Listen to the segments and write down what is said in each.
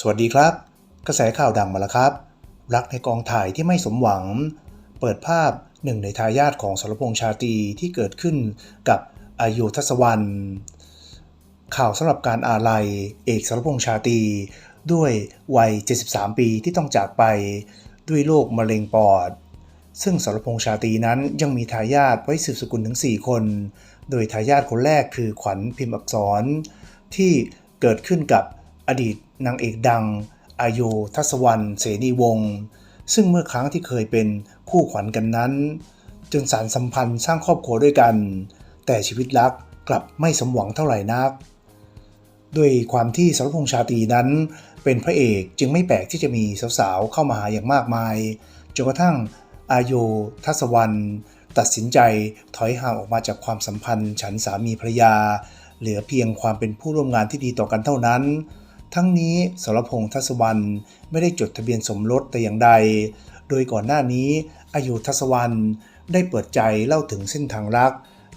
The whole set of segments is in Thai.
สวัสดีครับ กระแสข่าวดังมาแล้วครับ รักในกองถ่ายที่ไม่สมหวัง เปิดภาพหนึ่งในทายาทของสรพงษ์ชาตรีที่เกิดขึ้นกับอายุทศวรรณข่าวสำหรับการอาลัยเอกสรพงษ์ชาตรีด้วยวัย 73 ปีที่ต้องจากไปด้วยโรคมะเร็งปอด ซึ่งสรพงษ์ชาตรีนั้นยังมีทายาทไว้สืบสกุลถึง 4 คน โดยทายาทคนแรกคือขวัญพิมพ์อักษรที่เกิดขึ้นกับ อดีตนางเอกดัง อายุทัศวรรณเสนีวงศ์ซึ่งเมื่อครั้งที่เคยเป็นคู่ขวัญกันนั้นจนสารสัมพันธ์สร้างครอบครัวด้วยกัน แต่ชีวิตรักกลับไม่สมหวังเท่าไหร่นัก ด้วยความที่สรพงษ์ชาตรีนั้น เป็นพระเอกจึงไม่แปลกที่จะมีสาวๆเข้ามาหาอย่างมากมายจนกระทั่งอายุทัศวรรณตัดสินใจถอยห่างออกมาจากความสัมพันธ์ ฉันสามีภรรยา เหลือเพียงความเป็นผู้ร่วมงานที่ดีต่อกันเท่านั้น ทั้งนี้สรพงษ์ทัศวรรณไม่ได้จดทะเบียนสมรสแต่อย่างใด โดยก่อนหน้านี้อายุทัศวรรณได้เปิดใจเล่าถึงเส้นทางรัก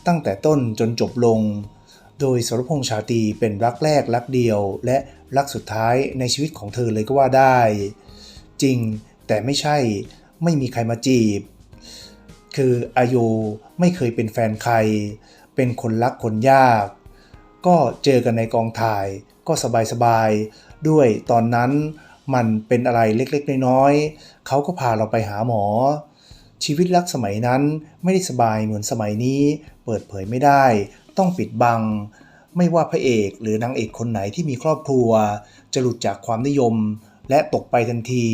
ตั้งแต่ต้นจนจบลง โดยสรพงษ์ชาตรีเป็นรักแรกรักเดียว และรักสุดท้ายในชีวิตของเธอเลยก็ว่าได้ จริงแต่ไม่ใช่ไม่มีใครมาจีบ คืออายุไม่เคยเป็นแฟนใคร เป็นคนรักคนยาก ก็เจอกันในกองถ่าย ก็สบายๆ ด้วยตอนนั้นมันเป็นอะไรเล็กๆ น้อยๆเขาก็พาเราไปหาหมอ ชีวิตรักสมัยนั้นไม่ได้สบายเหมือนสมัยนี้ เปิดเผยไม่ได้ ต้องปิดบัง ไม่ว่าพระเอกหรือนางเอกคนไหนที่มีครอบครัว จะหลุดจากความนิยม และตกไปทันที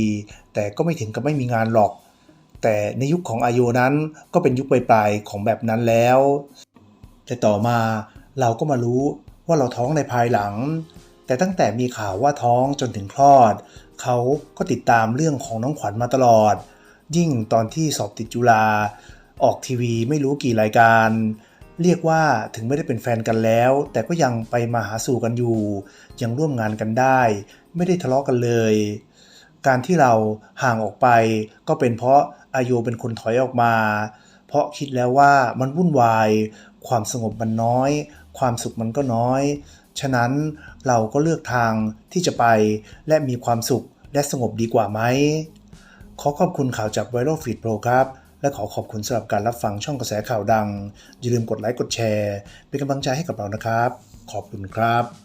แต่ก็ไม่ถึงกับไม่มีงานหรอก แต่ในยุคของอายุนั้นก็เป็นยุคปลายๆของแบบนั้นแล้ว แต่ต่อมาเราก็มารู้ว่าเราท้องในภายหลัง แต่ตั้งแต่มีข่าวว่าท้องจนถึงคลอด เขาก็ติดตามเรื่องของน้องขวัญมาตลอด ยิ่งตอนที่สอบติดจุฬาออกทีวีไม่รู้กี่รายการ เรียกว่าถึงไม่ได้เป็นแฟนกันแล้ว แต่ก็ยังไปมาหาสู่กันอยู่ ยังร่วมงานกันได้ ไม่ได้ทะเลาะกันเลย การที่เราห่างออกไป ก็เป็นเพราะอายุเป็นคนถอยออกมา เพราะคิดแล้วว่ามันวุ่นวาย ความสงบมันน้อย ความสุขมันก็น้อย ฉะนั้นเราก็เลือกทางที่จะไปและมีความสุขและสงบดีกว่าไหม ขอขอบคุณข่าวจาก Viral Feed Pro ครับ และขอขอบคุณสำหรับการรับฟังช่องกระแสข่าวดัง อย่าลืมกดไลค์กดแชร์ เป็นกำลังใจให้กับเรานะครับ ขอบคุณครับ